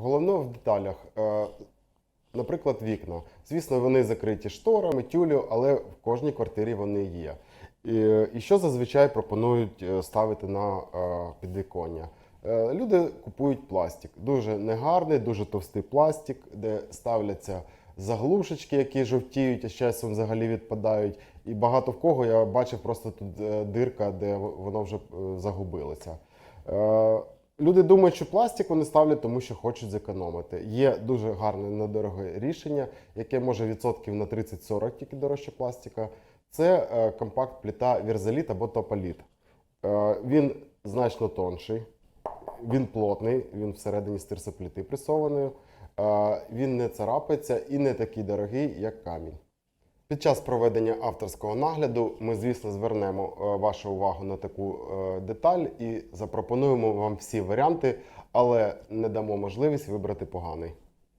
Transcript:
Головне в деталях. Е, Наприклад, вікна. Звісно, вони закриті шторами, тюлю, але в кожній квартирі вони є. І, що зазвичай пропонують е, ставити на е, підвіконня? Люди купують пластик. Дуже негарний, дуже товстий пластик, де ставляться заглушечки, які жовтіють, а з часом взагалі відпадають. І багато в кого я бачив просто тут дирка, де воно вже загубилося. Люди думають, що пластик вони ставлять, тому що хочуть зекономити. Є дуже гарне недороге рішення, яке може відсотків на 30-40 тільки дорожче пластика. Це е, компакт-плита Верзаліт або Тополіт. Е, він значно тонший, він плотний, він всередині стирсопліти пресованою. Е, він не царапається і не такий дорогий, як камінь. Під час проведення авторського нагляду ми, звісно, звернемо е, вашу увагу на таку е, деталь і запропонуємо вам всі варіанти, але не дамо можливість вибрати поганий.